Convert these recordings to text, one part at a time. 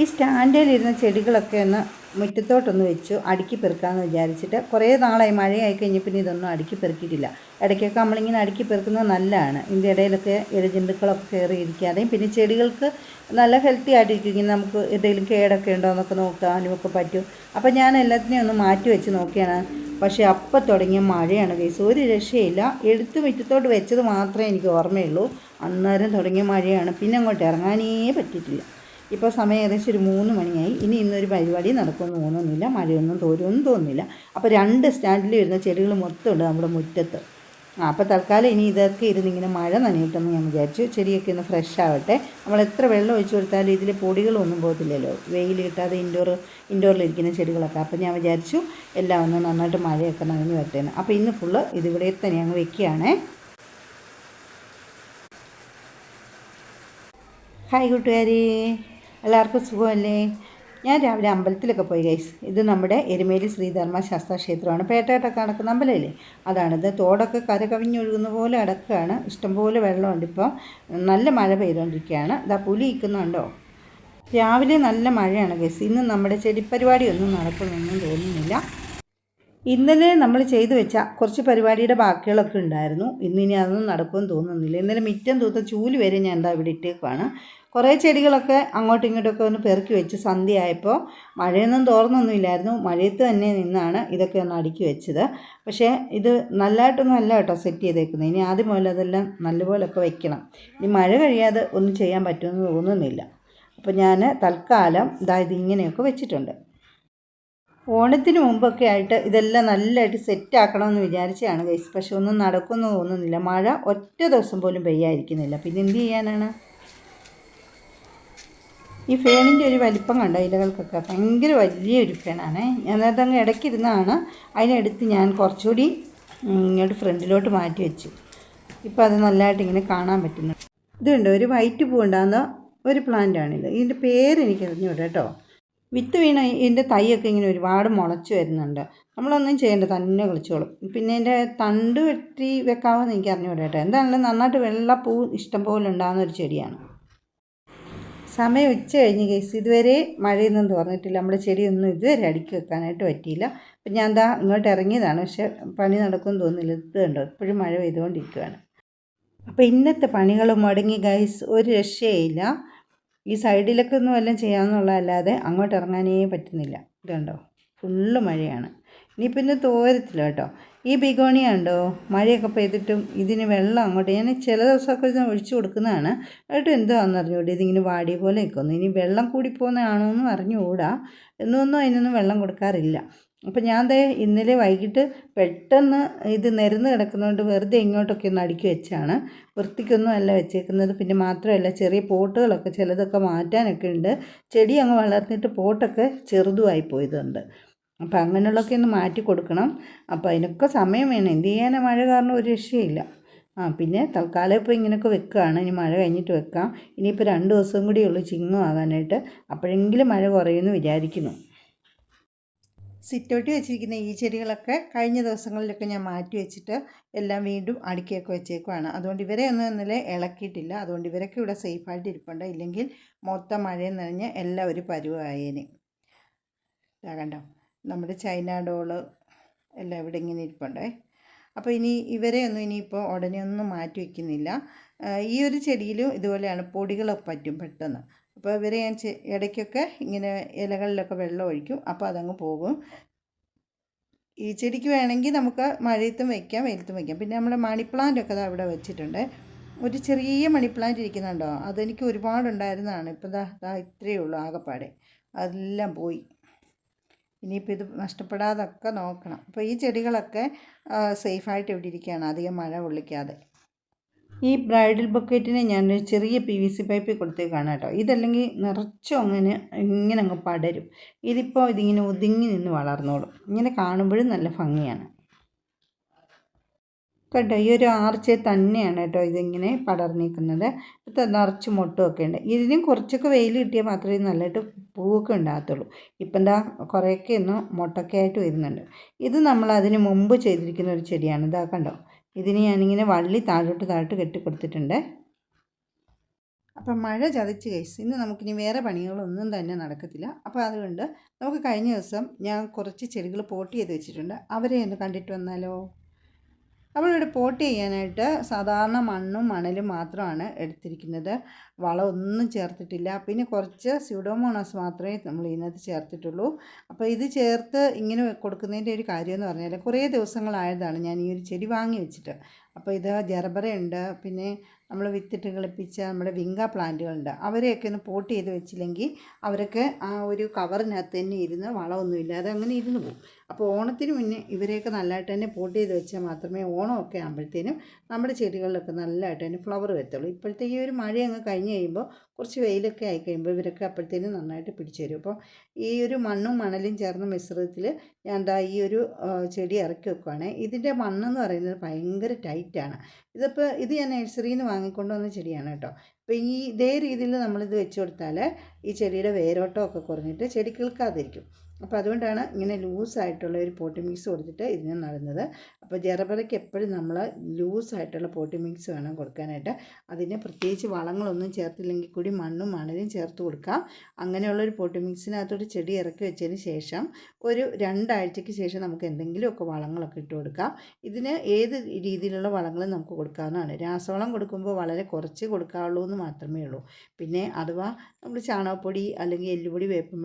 ഈ സ്റ്റാൻഡിലിരുന്ന ചെടികളൊക്കെ ഒന്ന് മുറ്റത്തോട്ടൊന്ന് വെച്ചു അടുക്കി പെറുക്കാമെന്ന് വിചാരിച്ചിട്ട് കുറേ നാളായി മഴയായി കഴിഞ്ഞ് പിന്നെ ഇതൊന്നും അടുക്കി പെറുക്കിയിട്ടില്ല. ഇടയ്ക്കൊക്കെ നമ്മളിങ്ങനെ അടുക്കി പെറുക്കുന്നത് നല്ലതാണ്. ഇതിന്റെ ഇടയിലൊക്കെ ഇഴജന്തുക്കളൊക്കെ കയറി ഇരിക്കാതെയും പിന്നെ ചെടികൾക്ക് നല്ല ഹെൽത്തി ആയിട്ടിരിക്കും. നമുക്ക് എന്തെങ്കിലും കേടൊക്കെ ഉണ്ടോ എന്നൊക്കെ നോക്കാനും ഒക്കെ പറ്റും. അപ്പോൾ ഞാൻ എല്ലാത്തിനെയും ഒന്ന് മാറ്റി വെച്ച് നോക്കിയാണ്. പക്ഷേ അപ്പം തുടങ്ങിയ മഴയാണ് കേസ് ഒരു രക്ഷയില്ല. എടുത്ത് മുറ്റത്തോട്ട് വെച്ചത് മാത്രമേ എനിക്ക് ഓർമ്മയുള്ളൂ. അന്നേരം തുടങ്ങിയ മഴയാണ്. പിന്നെ അങ്ങോട്ട് ഇറങ്ങാനേ പറ്റിയിട്ടില്ല. ഇപ്പോൾ സമയം ഏകദേശം ഒരു മൂന്ന് മണിയായി. ഇനി ഇന്നൊരു പരിപാടി നടക്കുമെന്ന് തോന്നുന്നില്ല. മഴയൊന്നും തോരുമെന്നും തോന്നുന്നില്ല. അപ്പോൾ രണ്ട് സ്റ്റാൻഡിൽ വരുന്ന ചെടികൾ മൊത്തം ഉണ്ട് നമ്മുടെ മുറ്റത്ത്. അപ്പോൾ തൽക്കാലം ഇനി ഇതൊക്കെ ഇരുന്ന് ഇങ്ങനെ മഴ നനയിട്ടെന്ന് ഞാൻ വിചാരിച്ചു. ചെടിയൊക്കെ ഒന്ന് ഫ്രഷ് ആവട്ടെ. നമ്മൾ എത്ര വെള്ളം ഒഴിച്ചു കൊടുത്താലും ഇതിൽ പൊടികളൊന്നും പോകത്തില്ലല്ലോ. വെയിൽ കിട്ടാതെ ഇൻഡോർ ഇൻഡോറിലിരിക്കുന്ന ചെടികളൊക്കെ. അപ്പോൾ ഞാൻ വിചാരിച്ചു എല്ലാം ഒന്ന് നന്നായിട്ട് മഴയൊക്കെ നനഞ്ഞു വരട്ടേന്ന്. അപ്പോൾ ഇന്ന് ഫുള്ള് ഇതിവിടെ തന്നെ അങ്ങ് വെക്കുകയാണേ. ഹായ് കൂട്ടുകാരി. എല്ലാവർക്കും സുഖമല്ലേ? ഞാൻ രാവിലെ അമ്പലത്തിലൊക്കെ പോയി ഗൈസ് ഇത് നമ്മുടെ എരുമേലി ശ്രീധർമ്മ ശാസ്ത്ര ക്ഷേത്രമാണ് പേട്ടയിട്ടൊക്കെ നടക്കുന്ന അമ്പലമില്ലേ അതാണിത് തോടൊക്കെ കര കവിഞ്ഞൊഴുകുന്ന പോലെ അടക്കുകയാണ്. ഇഷ്ടംപോലെ വെള്ളമുണ്ട് ഇപ്പോൾ നല്ല മഴ പെയ്തുകൊണ്ടിരിക്കുകയാണ് ഇതാ പുലി ഇരിക്കുന്നുണ്ടോ രാവിലെ നല്ല മഴയാണ് ഗൈസ് ഇന്ന് നമ്മുടെ ചെടിപ്പരിപാടിയൊന്നും നടക്കുമെന്നൊന്നും തോന്നുന്നില്ല. ഇന്നലെ നമ്മൾ ചെയ്തു വെച്ച കുറച്ച് പരിപാടിയുടെ ബാക്കികളൊക്കെ ഉണ്ടായിരുന്നു. ഇന്നിനി അതൊന്നും നടക്കുമെന്ന് തോന്നുന്നില്ല. ഇന്നലെ മിറ്റം തൂത്ത ചൂൽ വരെ ഞാൻ എന്താ ഇവിടെ ഇട്ടേക്കുവാണ്. കുറേ ചെടികളൊക്കെ അങ്ങോട്ടും ഇങ്ങോട്ടൊക്കെ ഒന്ന് പെറുക്കി വെച്ച് സന്ധ്യയായപ്പോൾ മഴയൊന്നും തോർന്നൊന്നുമില്ലായിരുന്നു. മഴയത്ത് തന്നെ നിന്നാണ് ഇതൊക്കെ ഒന്ന് അടുക്കി വെച്ചത്. പക്ഷേ ഇത് നല്ലതായിട്ടൊന്നും അല്ല കേട്ടോ സെറ്റ് ചെയ്തേക്കുന്നത്. ഇനി ആദ്യം മുതൽ അതെല്ലാം നല്ലപോലൊക്കെ വെക്കണം. ഇനി മഴ കഴിയാതെ ഒന്നും ചെയ്യാൻ പറ്റുമെന്ന് തോന്നുന്നില്ല. അപ്പോൾ ഞാൻ തൽക്കാലം ഇതായത് ഇങ്ങനെയൊക്കെ വെച്ചിട്ടുണ്ട്. ഓണത്തിന് മുമ്പൊക്കെ ആയിട്ട് ഇതെല്ലാം നല്ലതായിട്ട് സെറ്റ് ആക്കണമെന്ന് വിചാരിച്ചതാണ് ഗൈസ്. പക്ഷെ ഒന്നും നടക്കുമെന്ന് തോന്നുന്നില്ല. മഴ ഒറ്റ ദിവസം പോലും പെയ്യാതിരിക്കുന്നില്ല. പിന്നെ എന്ത് ചെയ്യാനാണ്? ഈ ഫേണിന്റെ ഒരു വലിപ്പം കണ്ടോ? ഇലകൾക്കൊക്കെ ഭയങ്കര വലിയൊരു ഫേണാണ്. നേരത്തെ അങ്ങ് ഇടയ്ക്കിരുന്നാണ് അതിനെടുത്ത് ഞാൻ കുറച്ചുകൂടി ഇങ്ങോട്ട് ഫ്രണ്ടിലോട്ട് മാറ്റി വെച്ചു. ഇപ്പോൾ അത് നല്ലതായിട്ട് ഇങ്ങനെ കാണാൻ പറ്റുന്നു. ഇതുണ്ട്? ഒരു വൈറ്റ് പൂ ഉണ്ടാകുന്ന ഒരു പ്ലാന്റാണിത്. ഇതിന്റെ പേര് എനിക്ക് അറിഞ്ഞൂടെ കേട്ടോ. വിത്ത് വീണ ഇതിന്റെ തൈയൊക്കെ ഇങ്ങനെ ഒരുപാട് മുളച്ച് വരുന്നുണ്ട്. നമ്മളൊന്നും ചെയ്യേണ്ട തന്നെ കളിച്ചോളും. പിന്നെ ഇതിന്റെ തണ്ട് വെട്ടി വെക്കാമെന്ന് എനിക്ക് അറിഞ്ഞൂടെ കേട്ടോ. എന്താണെങ്കിലും നന്നായിട്ട് വെള്ള പൂ ഇഷ്ടം പോലെ ഉണ്ടാകുന്ന ഒരു ചെടിയാണ്. സമയം ഉച്ച കഴിഞ്ഞ് കേസ് ഇതുവരെ മഴയൊന്നും തോന്നിട്ടില്ല നമ്മുടെ ചെടിയൊന്നും ഇതുവരെ അടുക്കി വെക്കാനായിട്ട് പറ്റിയില്ല. അപ്പം ഞാൻ എന്താ ഇങ്ങോട്ട് ഇറങ്ങിയതാണ്. പക്ഷെ പണി നടക്കുമെന്ന് തോന്നില്ല ഇത് കണ്ടോ? ഇപ്പോഴും മഴ പെയ്തുകൊണ്ടിരിക്കുകയാണ് അപ്പോൾ ഇന്നത്തെ പണികൾ മുടങ്ങി ഗൈസ് ഒരു രക്ഷയില്ല. ഈ സൈഡിലൊക്കെ ഒന്നും വല്ലതും ചെയ്യാമെന്നുള്ളതല്ലാതെ അങ്ങോട്ട് ഇറങ്ങാനേ പറ്റുന്നില്ല. ഇതുണ്ടോ ഫുള്ള് മഴയാണ്. ഇനിയിപ്പോൾ പിന്നെ തോരത്തില്ല കേട്ടോ. ഈ ബിഗോണിയ ഉണ്ടോ മഴയൊക്കെ പെയ്തിട്ടും ഇതിന് വെള്ളം അങ്ങോട്ട് ഞാൻ ചില ദിവസമൊക്കെ ഇത് ഒഴിച്ചു കൊടുക്കുന്നതാണ്. കേട്ടോ എന്താണെന്ന് അറിഞ്ഞുകൂടി ഇതിങ്ങനെ വാടി പോലെ നിൽക്കുന്നു ഇനി വെള്ളം കൂടി പോകുന്നതാണോ എന്ന് അറിഞ്ഞുകൂടാ. എന്നൊന്നും അതിനൊന്നും വെള്ളം കൊടുക്കാറില്ല. അപ്പം ഞാൻ ദേ ഇന്നലെ വൈകിട്ട് പെട്ടെന്ന് ഇത് നിരന്ന് കിടക്കുന്നതുകൊണ്ട് വെറുതെ ഇങ്ങോട്ടൊക്കെ ഒന്ന് അടുക്കി വെച്ചാണ്. വൃത്തിക്കൊന്നും അല്ല വെച്ചേക്കുന്നത്. പിന്നെ മാത്രമല്ല ചെറിയ പോട്ടുകളൊക്കെ ചിലതൊക്കെ മാറ്റാനൊക്കെ ഉണ്ട്. ചെടി അങ്ങ് വളർന്നിട്ട് പോട്ടൊക്കെ ചെറുതുമായി പോയതുണ്ട്. അപ്പം അങ്ങനെയുള്ളതൊക്കെ ഒന്ന് മാറ്റി കൊടുക്കണം. അപ്പം അതിനൊക്കെ സമയം വേണം. എന്ത് ചെയ്യാനാ? മഴ കാരണം ഒരു രക്ഷയില്ല. ആ പിന്നെ തൽക്കാലം ഇപ്പോൾ ഇങ്ങനെയൊക്കെ വെക്കുകയാണ്. ഇനി മഴ കഴിഞ്ഞിട്ട് വെക്കാം. ഇനിയിപ്പോൾ രണ്ട് ദിവസം കൂടി ഉള്ളൂ ചിങ്ങം ആകാനായിട്ട്. അപ്പോഴെങ്കിലും മഴ കുറയുമെന്ന് വിചാരിക്കുന്നു. സിറ്റൗട്ടി വെച്ചിരിക്കുന്ന ഈ ചെടികളൊക്കെ കഴിഞ്ഞ ദിവസങ്ങളിലൊക്കെ ഞാൻ മാറ്റി വെച്ചിട്ട് എല്ലാം വീണ്ടും അടുക്കിയൊക്കെ വെച്ചേക്കുവാണ്. അതുകൊണ്ട് ഇവരെ ഒന്നും ഇന്നലെ ഇളക്കിയിട്ടില്ല. അതുകൊണ്ട് ഇവരൊക്കെ ഇവിടെ സേഫായിട്ട് ഇരിപ്പുണ്ട്. ഇല്ലെങ്കിൽ മൊത്തം മഴയെന്ന് നിറഞ്ഞ് എല്ലാം ഒരു പരുവായേനെ. കണ്ടോ? നമ്മുടെ ചൈന ഡോൾ എല്ലാം ഇവിടെ ഇങ്ങനെ ഇരിപ്പുണ്ടേ. അപ്പോൾ ഇനി ഇവരെ ഒന്നും ഇനിയിപ്പോൾ ഉടനെ ഒന്നും മാറ്റി വയ്ക്കുന്നില്ല. ഈ ഒരു ചെടിയിലും ഇതുപോലെയാണ് പൊടികളൊക്കെ പറ്റും പെട്ടെന്ന്. അപ്പോൾ ഇവരെ ഞാൻ ഇടയ്ക്കൊക്കെ ഇങ്ങനെ ഇലകളിലൊക്കെ വെള്ളം ഒഴിക്കും. അപ്പോൾ അതങ്ങ് പോകും. ഈ ചെടിക്ക് വേണമെങ്കിൽ നമുക്ക് മഴയത്തും വയ്ക്കാം വെയിലത്തും വയ്ക്കാം പിന്നെ നമ്മുടെ മണി പ്ലാന്റ് ഒക്കെ അവിടെ വെച്ചിട്ടുണ്ട്. ഒരു ചെറിയ മണി പ്ലാന്റ് ഇരിക്കുന്നുണ്ടോ? അതെനിക്ക് ഒരുപാടുണ്ടായിരുന്നതാണ്. ഇപ്പോൾ ദാ ദാ ഇത്രയേ ഉള്ളൂ ആകെപ്പാടെ. അതെല്ലാം പോയി. ഇനിയിപ്പോൾ ഇത് നഷ്ടപ്പെടാതൊക്കെ നോക്കണം. അപ്പോൾ ഈ ചെടികളൊക്കെ സേഫായിട്ട് ഇവിടെ ഇരിക്കുകയാണ്. അധികം മഴ കൊള്ളിക്കാതെ. ഈ ബ്രൈഡൽ ബൊക്കറ്റിനെ ഞാനൊരു ചെറിയ പി വി സി പൈപ്പിൽ കൊടുത്തേക്കാണ് കേട്ടോ. ഇതല്ലെങ്കിൽ നിറച്ചും അങ്ങനെ ഇങ്ങനെ അങ്ങ് പടരും. ഇതിപ്പോൾ ഇതിങ്ങനെ ഒതുങ്ങി നിന്ന് വളർന്നോളും. ഇങ്ങനെ കാണുമ്പോഴും നല്ല ഭംഗിയാണ്. കേട്ടോ ഈ ഒരു ആർച്ച് തന്നെയാണ് കേട്ടോ ഇതിങ്ങനെ പടർന്നിരിക്കുന്നത് നിറച്ച് മൊട്ടുമൊക്കെ ഉണ്ട്. ഇതിനും കുറച്ചൊക്കെ വെയിൽ കിട്ടിയാൽ മാത്രമേ നല്ലതായിട്ട് പൂവൊക്കെ ഉണ്ടാകത്തുള്ളൂ. ഇപ്പം എന്താ കുറേയൊക്കെ ഒന്ന് മുട്ടൊക്കെ ആയിട്ട് വരുന്നുണ്ട്. ഇത് നമ്മൾ അതിന് മുമ്പ് ചെയ്തിരിക്കുന്ന ഒരു ചെടിയാണ്. ഇതാ കണ്ടോ? ഇതിന് ഞാനിങ്ങനെ വള്ളി താഴോട്ട് താഴോട്ട് കെട്ടിക്കൊടുത്തിട്ടുണ്ട് അപ്പം മഴ ചതച്ച് കേസ് ഇന്ന് നമുക്കിനി വേറെ പണികളൊന്നും തന്നെ നടക്കത്തില്ല. അപ്പോൾ അതുകൊണ്ട് നമുക്ക് കഴിഞ്ഞ ദിവസം ഞാൻ കുറച്ച് ചെടികൾ പോട്ട് ചെയ്ത് വെച്ചിട്ടുണ്ട്. അവരെ ഒന്ന് കണ്ടിട്ട് വന്നാലോ? നമ്മളിവിടെ പോട്ട് ചെയ്യാനായിട്ട് സാധാരണ മണ്ണും മണലും മാത്രമാണ് എടുത്തിരിക്കുന്നത്. വളമൊന്നും ചേർത്തിട്ടില്ല. പിന്നെ കുറച്ച് സ്യൂഡോമോണസ് മാത്രമേ നമ്മൾ ഇതിനകത്ത് ചേർത്തിട്ടുള്ളൂ. അപ്പോൾ ഇത് ചേർത്ത് ഇങ്ങനെ കൊടുക്കുന്നതിന്റെ ഒരു കാര്യം എന്ന് പറഞ്ഞാൽ കുറേ ദിവസങ്ങളായതാണ് ഞാൻ ഈ ഒരു ചെടി വാങ്ങി വെച്ചിട്ട്. അപ്പോൾ ഇത് ജർബറയുണ്ട് പിന്നെ നമ്മൾ വിത്തിട്ട് കിളിപ്പിച്ച നമ്മുടെ വിങ്ക പ്ലാന്റുകളുണ്ട്. അവരെയൊക്കെ ഒന്ന് പോട്ട് ചെയ്ത് വെച്ചില്ലെങ്കിൽ അവരൊക്കെ ആ ഒരു കവറിനകത്ത് തന്നെ ഇരുന്ന് വളമൊന്നുമില്ലാതെ അങ്ങനെ ഇരുന്ന് പോകും അപ്പോൾ ഓണത്തിന് മുന്നേ ഇവരെയൊക്കെ നല്ലതായിട്ട് തന്നെ പോട്ട് ചെയ്ത് വെച്ചാൽ മാത്രമേ ഓണമൊക്കെ ആകുമ്പോഴത്തേനും നമ്മുടെ ചെടികളിലൊക്കെ നല്ലതായിട്ട് തന്നെ ഫ്ലവർ വരത്തുള്ളൂ. ഇപ്പോഴത്തേക്ക് ഒരു മഴ അങ്ങ് കഴിഞ്ഞ് കഴിയുമ്പോൾ കുറച്ച് വെയിലൊക്കെ ആയി കഴിയുമ്പോൾ ഇവരൊക്കെ അപ്പോഴത്തേനും നന്നായിട്ട് പിടിച്ചു തരും അപ്പോൾ ഈ ഒരു മണ്ണും മണലും ചേർന്ന മിശ്രിതത്തിൽ ഞാൻ എന്താ ഈ ഒരു ചെടി ഇറക്കി വെക്കുവാണ്. ഇതിന്റെ മണ്ണെന്ന് പറയുന്നത് ഭയങ്കര ടൈറ്റാണ് ഇതിപ്പോൾ ഇത് ഞാൻ നഴ്സറിയിൽ നിന്ന് വാങ്ങിക്കൊണ്ട് വന്ന ചെടിയാണ് കേട്ടോ. അപ്പോൾ ഈ ഇതേ രീതിയിൽ നമ്മളിത് വെച്ച് കൊടുത്താൽ ഈ ചെടിയുടെ വേരോട്ടമൊക്കെ കുറഞ്ഞിട്ട് ചെടി കിൾക്കാതിരിക്കും അപ്പോൾ അതുകൊണ്ടാണ് ഇങ്ങനെ ലൂസായിട്ടുള്ള ഒരു പോട്ടി മിക്സ് കൊടുത്തിട്ട് ഇതിനെ നടുന്നത്. അപ്പോൾ ജറബറയ്ക്ക് എപ്പോഴും നമ്മൾ ലൂസായിട്ടുള്ള പോട്ടി മിക്സ് വേണം കൊടുക്കാനായിട്ട്. അതിന് പ്രത്യേകിച്ച് വളങ്ങളൊന്നും ചേർത്തില്ലെങ്കിൽ കൂടി മണ്ണും മണലും ചേർത്ത് കൊടുക്കാം. അങ്ങനെയുള്ളൊരു പോട്ടി മിക്സിനകത്തോട്ട് ചെടി ഇറക്കി വെച്ചതിന് ശേഷം ഒരു രണ്ടാഴ്ചയ്ക്ക് ശേഷം നമുക്ക് എന്തെങ്കിലുമൊക്കെ വളങ്ങളൊക്കെ ഇട്ട് കൊടുക്കാം. ഇതിന് ഏത് രീതിയിലുള്ള വളങ്ങളും നമുക്ക് കൊടുക്കാവുന്നതാണ്. രാസവളം കൊടുക്കുമ്പോൾ വളരെ കുറച്ച് കൊടുക്കാവുള്ളൂ എന്ന് മാത്രമേ ഉള്ളൂ. പിന്നെ അഥവാ നമ്മൾ ചാണകപ്പൊടി അല്ലെങ്കിൽ എല്ലുപൊടി വേപ്പൻ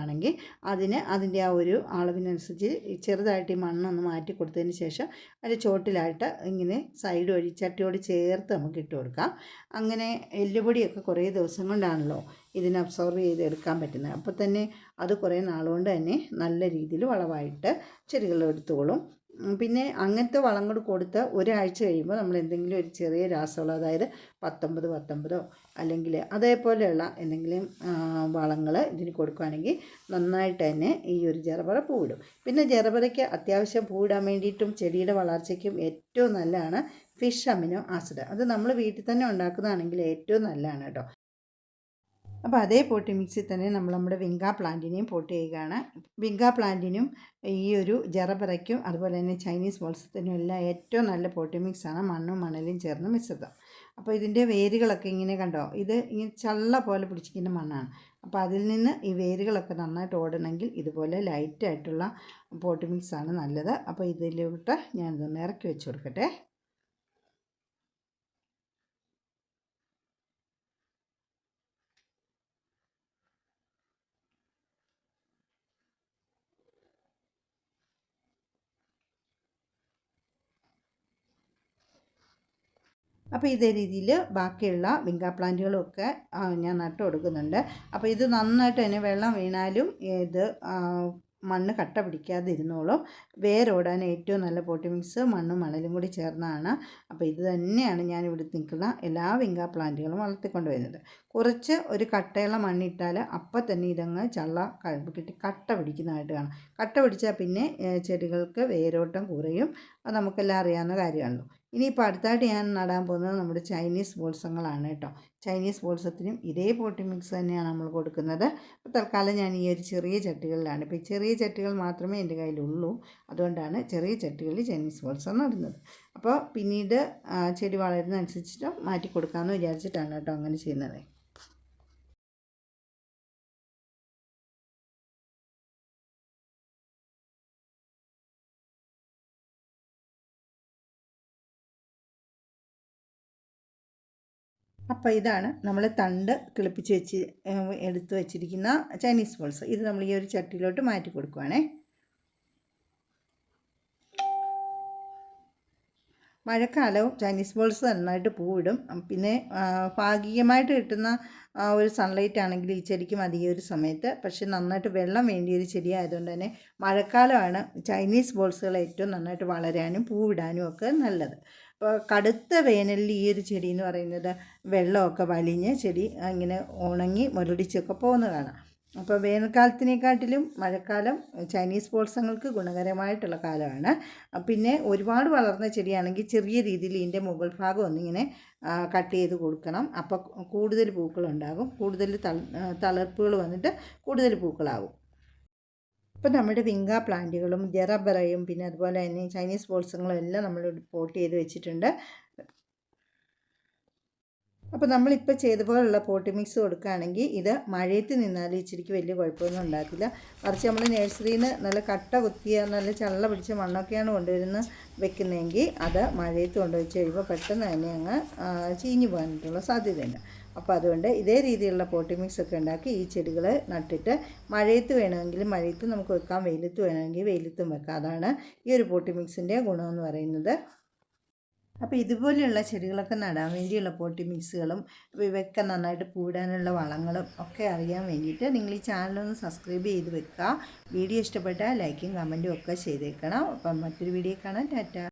ആണെങ്കിൽ അതിന് അതിന്റെ ആ ഒരു അളവിനനുസരിച്ച് ചെറുതായിട്ട് ഈ മണ്ണൊന്ന് മാറ്റി കൊടുത്തതിന് ശേഷം അതിന്റെ ചോട്ടിലായിട്ട് ഇങ്ങനെ സൈഡ് വഴി ചട്ടിയോട് ചേർത്ത് നമുക്ക് ഇട്ട് കൊടുക്കാം. അങ്ങനെ എല്ലുപൊടിയൊക്കെ കുറേ ദിവസം കൊണ്ടാണല്ലോ ഇതിനെ അബ്സോർവ് ചെയ്ത് എടുക്കാൻ പറ്റുന്നത്. അപ്പോൾ തന്നെ അത് കുറേ നാളുകൊണ്ട് തന്നെ നല്ല രീതിയിൽ വളമായിട്ട് ചെടികൾ എടുത്തോളും പിന്നെ അങ്ങനത്തെ വളം കൂടി കൊടുത്ത് ഒരാഴ്ച കഴിയുമ്പോൾ നമ്മൾ എന്തെങ്കിലും ഒരു ചെറിയ രാസവളം അതായത് പത്തൊമ്പത് പത്തൊമ്പതോ അല്ലെങ്കിൽ അതേപോലെയുള്ള എന്തെങ്കിലും വളങ്ങൾ ഇതിന് കൊടുക്കുകയാണെങ്കിൽ നന്നായിട്ട് തന്നെ ഈ ഒരു ജറബറ പൂവിടും. പിന്നെ ജറബറയ്ക്ക് അത്യാവശ്യം പൂവിടാൻ വേണ്ടിയിട്ടും ചെടിയുടെ വളർച്ചയ്ക്കും ഏറ്റവും നല്ലതാണ് ഫിഷ് അമിനോ ആസിഡ്. അത് നമ്മൾ വീട്ടിൽ തന്നെ ഉണ്ടാക്കുന്നതാണെങ്കിൽ ഏറ്റവും നല്ലതാണ് കേട്ടോ. അപ്പോൾ അതേ പോട്ടി മിക്സിൽ തന്നെ നമ്മൾ നമ്മുടെ വിങ്ക പ്ലാന്റിനെയും പോട്ട് ചെയ്യുകയാണ്. വിങ്ക പ്ലാന്റിനും ഈ ഒരു ജറബറയ്ക്കും അതുപോലെ തന്നെ ചൈനീസ് ബോൾസത്തിനും എല്ലാം ഏറ്റവും നല്ല പോട്ടി മിക്സാണ് മണ്ണും മണലും ചേർന്ന് മിശ്രിതം അപ്പോൾ ഇതിന്റെ വേരുകളൊക്കെ ഇങ്ങനെ കണ്ടോ? ഇത് ഇങ്ങനെ ചള്ള പോലെ പിടിച്ചിരിക്കുന്ന മണ്ണാണ്. അപ്പോൾ അതിൽ നിന്ന് ഈ വേരുകളൊക്കെ നന്നായിട്ട് ഓടണമെങ്കിൽ ഇതുപോലെ ലൈറ്റായിട്ടുള്ള പോട്ടി മിക്സാണ് നല്ലത്. അപ്പോൾ ഇതിലോട്ട് ഞാനിതൊന്ന് ഇറക്കി വെച്ച് കൊടുക്കട്ടെ. അപ്പോൾ ഇതേ രീതിയിൽ ബാക്കിയുള്ള വിങ്കാ പ്ലാന്റുകളൊക്കെ ഞാൻ നട്ടു കൊടുക്കുന്നുണ്ട് അപ്പോൾ ഇത് നന്നായിട്ട് തന്നെ വെള്ളം വീണാലും ഇത് മണ്ണ് കട്ട പിടിക്കാതെ ഇരുന്നോളും വേരോടാൻ ഏറ്റവും നല്ല പോട്ടി മിക്സ് മണ്ണും മണലും കൂടി ചേർന്നതാണ് അപ്പോൾ ഇത് തന്നെയാണ് ഞാൻ ഇവിടെ നിൽക്കുന്ന എല്ലാ വിങ്കാ പ്ലാന്റുകളും വളർത്തിക്കൊണ്ട് വരുന്നത്. കുറച്ച് ഒരു കട്ടയുള്ള മണ്ണിട്ടാൽ അപ്പം തന്നെ ഇതങ്ങ് ചള്ള കിട്ടി കട്ട പിടിക്കുന്നതായിട്ട് കാണാം. കട്ട പിടിച്ചാൽ പിന്നെ ചെടികൾക്ക് വേരോട്ടം കുറയും. അത് നമുക്കെല്ലാം അറിയാവുന്ന കാര്യമാണല്ലോ. ഇനിയിപ്പോൾ അടുത്തായിട്ട് ഞാൻ നടാൻ പോകുന്നത് നമ്മുടെ ചൈനീസ് ബോൾസങ്ങളാണ് കേട്ടോ. ചൈനീസ് ബോൾസത്തിനും ഇതേ പോട്ടി മിക്സ് തന്നെയാണ് നമ്മൾ കൊടുക്കുന്നത്. അപ്പോൾ തൽക്കാലം ഞാൻ ഈ ഒരു ചെറിയ ചട്ടികളിലാണ്. ഇപ്പോൾ ചെറിയ ചട്ടികൾ മാത്രമേ എന്റെ കയ്യിലുള്ളൂ. അതുകൊണ്ടാണ് ചെറിയ ചട്ടികളിൽ ചൈനീസ് ബോൾസം നടുന്നത്. അപ്പോൾ പിന്നീട് ചെടി വളരുന്നതനുസരിച്ചിട്ട് മാറ്റി കൊടുക്കാമെന്ന് വിചാരിച്ചിട്ടാണ് കേട്ടോ അങ്ങനെ ചെയ്യുന്നത്. അപ്പോൾ ഇതാണ് നമ്മൾ തണ്ട് കിളിപ്പിച്ച് വെച്ച് എടുത്ത് വെച്ചിരിക്കുന്ന ചൈനീസ് ബോൾസ് ഇത് നമ്മൾ ഈ ഒരു ചട്ടിയിലോട്ട് മാറ്റി കൊടുക്കുവാണേ. മഴക്കാലവും ചൈനീസ് ബോൾസ് നന്നായിട്ട് പൂവിടും. പിന്നെ ഭാഗികമായിട്ട് കിട്ടുന്ന ഒരു സൺലൈറ്റ് ആണെങ്കിൽ ഈ ചെടിക്ക് അധികം ഒരു സമയത്ത്. പക്ഷെ നന്നായിട്ട് വെള്ളം വേണ്ടിയ ഒരു ചെടി ആയതുകൊണ്ട് തന്നെ മഴക്കാലമാണ് ചൈനീസ് ബോൾസുകൾ ഏറ്റവും നന്നായിട്ട് വളരാനും പൂവിടാനും ഒക്കെ നല്ലത്. അപ്പോൾ കടുത്ത വേനലിൽ ഈ ഒരു ചെടി എന്ന് പറയുന്നത് വെള്ളമൊക്കെ വലിഞ്ഞ് ചെടി അങ്ങനെ ഉണങ്ങി മുരടിച്ചൊക്കെ പോകുന്ന കാണാം അപ്പോൾ വേനൽക്കാലത്തിനെക്കാട്ടിലും മഴക്കാലം ചൈനീസ് പോൾസങ്ങൾക്ക് ഗുണകരമായിട്ടുള്ള കാലമാണ്. പിന്നെ ഒരുപാട് വളർന്ന ചെടിയാണെങ്കിൽ ചെറിയ രീതിയിൽ ഇതിന്റെ മുകൾ ഭാഗം ഒന്നിങ്ങനെ കട്ട് ചെയ്ത് കൊടുക്കണം. അപ്പോൾ കൂടുതൽ പൂക്കളുണ്ടാകും. കൂടുതൽ തളർപ്പുകൾ വന്നിട്ട് കൂടുതൽ പൂക്കളാകും. ഇപ്പം നമ്മുടെ വിങ്ക പ്ലാന്റുകളും ജെറബറയും പിന്നെ അതുപോലെ തന്നെ ചൈനീസ് ബോൾസുകളും എല്ലാം നമ്മൾ പോട്ട് ചെയ്ത് വെച്ചിട്ടുണ്ട്. അപ്പോൾ നമ്മളിപ്പോൾ ചെയ്ത പോലുള്ള പോട്ടി മിക്സ് കൊടുക്കുകയാണെങ്കിൽ ഇത് മഴയത്ത് നിന്നാൽ ഇച്ചിരിക്ക് വലിയ കുഴപ്പമൊന്നും ഉണ്ടാക്കില്ല മറിച്ച് നമ്മൾ നഴ്സറിയിൽ നിന്ന് നല്ല കട്ട കുത്തിയ നല്ല ചള്ള പിടിച്ച മണ്ണൊക്കെയാണ് കൊണ്ടുവരുന്ന വെക്കുന്നതെങ്കിൽ അത് മഴയത്ത് കൊണ്ടുവച്ച് കഴിയുമ്പോൾ പെട്ടെന്ന് തന്നെ അങ്ങ് ചീഞ്ഞു പോകാനായിട്ടുള്ള സാധ്യതയുണ്ട്. അപ്പോൾ അതുകൊണ്ട് ഇതേ രീതിയിലുള്ള പോട്ടി മിക്സ് ഒക്കെ ഉണ്ടാക്കി ഈ ചെടികൾ നട്ടിട്ട് മഴയത്ത് വേണമെങ്കിൽ മഴയത്ത് നമുക്ക് വെക്കാം വെയിലത്ത് വേണമെങ്കിൽ വെയിലത്തും വെക്കാം. അതാണ് ഈ ഒരു പോട്ടി മിക്സിന്റെ ഗുണമെന്ന് പറയുന്നത്. അപ്പോൾ ഇതുപോലെയുള്ള ചെടികളൊക്കെ നടാൻ വേണ്ടിയുള്ള പോട്ടി മിക്സുകളും ഇവയൊക്കെ നന്നായിട്ട് പൂടാനുള്ള വളങ്ങളും ഒക്കെ അറിയാൻ വേണ്ടിയിട്ട് നിങ്ങൾ ഈ ചാനലൊന്ന് സബ്സ്ക്രൈബ് ചെയ്ത് വെക്കുക. വീഡിയോ ഇഷ്ടപ്പെട്ടാൽ ലൈക്കും കമന്റും ഒക്കെ ചെയ്തേക്കണം. അപ്പം മറ്റൊരു വീഡിയോ കാണാൻ ടാറ്റ.